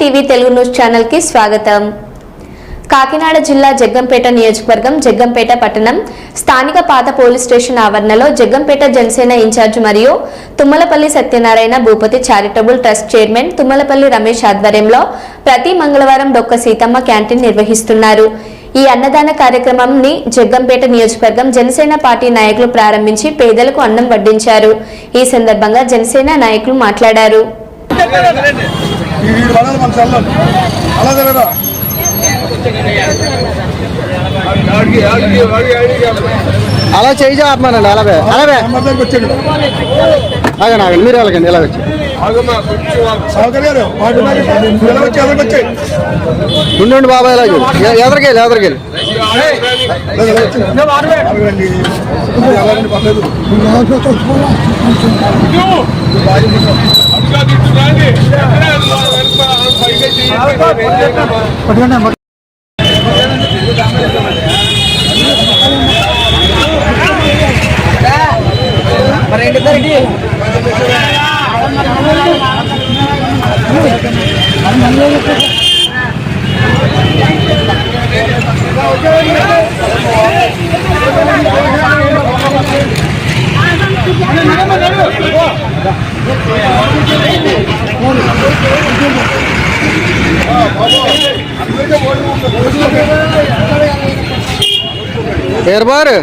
TV Telugu news ఛానల్కి స్వాగతం. కాకినాడ జిల్లా జగ్గంపేట నియోజకవర్గం జగ్గంపేట పట్టణం స్థానిక పాత పోలీస్ స్టేషన్ ఆవరణలో జగ్గంపేట జనసేన ఇన్ఛార్జ్ మరియు Tummalapalli Satyanarayana Bhupathi charitable trust chairman Tummalapalli Ramesh ఆధ్వర్యంలో ప్రతి మంగళవారం డొక్క సీతమ్మ క్యాంటీన్ నిర్వహిస్తున్నారు. ఈ అన్నదాన కార్యక్రమంని జగ్గంపేట నియోజకవర్గం జనసేన పార్టీ నాయకులు ప్రారంభించి పేదలకు అన్నం వడ్డించారు. ఈ సందర్భంగా జనసేన నాయకులు మాట్లాడారు. ఈ వీడు పడాలి మన చల్లం అలా జరగదా? అలా చేయి ఆత్మానండి అలాగే అలాగే. వచ్చాడు ఆగండి ఆగండి మీరు వెళ్ళకండి ఇలా వచ్చి సౌకర్యాలు వాటి మీద ఎలా వచ్చి ఎదరికి వచ్చాయి ఉండండి బాబాయ్ ఇలా ఎదరికెళ్ళి ఎదరికెళ్ళి. అడగండి ரெண்டு பேர் పేరు బారు